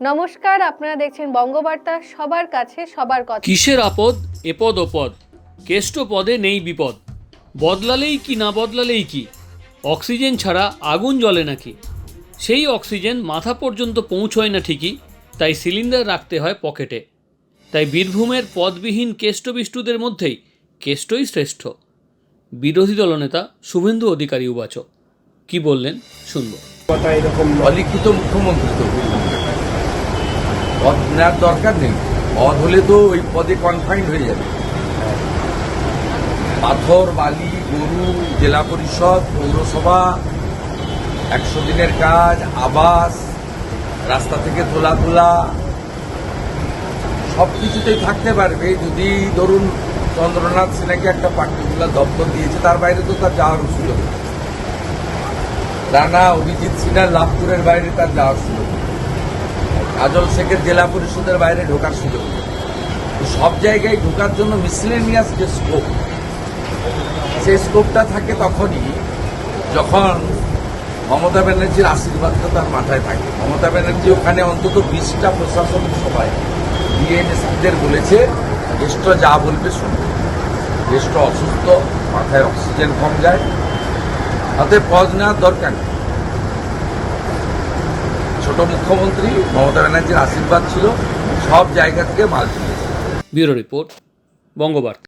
নমস্কার আপনারা দেখছেন বঙ্গবার্তা সবার কাছে সবার কথা। কিসের আপদ? এপদ ওপদ কেষ্ট পদে নেই বিপদ। বদলালেই কি না বদলালেই কি? অক্সিজেন ছাড়া আগুন জ্বলে নাকি? সেই অক্সিজেন মাথা পর্যন্ত পৌঁছয় না ঠিকই তাই সিলিন্ডার রাখতে হয় পকেটে। তাই বীরভূমের পদবিহীন কেষ্টবিষ্টুদের মধ্যেই কেষ্টই শ্রেষ্ঠ। বিরোধী দলনেতা শুভেন্দু অধিকারী উবাচ। কি বললেন? শুনব। কথা এরকম অলিখিত মুখ্যমন্ত্রী তো পদ নেওয়ার দরকার নেই পদ হলে তো ওই পদে কনফাইন্ড হয়ে যাবে পাথর, বালি, গরু, জেলা পরিষদ, পৌরসভা, একশো দিনের কাজ, আবাস, রাস্তা থেকে তোলা তোলা সব কিছুতেই থাকতে পারবে যদি ধরুন চন্দ্রনাথ সিনহাকে একটা পার্টিকুলার দপ্তর দিয়েছে, তার বাইরে তো তার যাওয়ার সুযোগ। রানা অভিজিৎ সিনহা লাভপুরের বাইরে তার যাওয়ার সুযোগ। কাজল শেখের জেলা পরিষদের বাইরে ঢোকার সুযোগ সব জায়গায় ঢোকার জন্য মিসলেনিয়াস যে স্কোপ সেই স্কোপটা থাকে তখনই যখন মমতা ব্যানার্জির আশীর্বাদটা তার মাথায় থাকে। মমতা ব্যানার্জি ওখানে অন্তত বিশটা প্রশাসনিক সভায় বিএনএসপিদের বলেছে, জ্যেষ্ঠ যা বলবে শুনবে। জ্যেষ্ঠ অসুস্থ, মাথায় অক্সিজেন কম যায়। তাতে পজ নেওয়ার দরকার নেই। ছোট মুখ্যমন্ত্রী মমতা ব্যানার্জির আশীর্বাদ ছিল সব জায়গা থেকে মাল তুলেছে। Bureau report Bangabarta.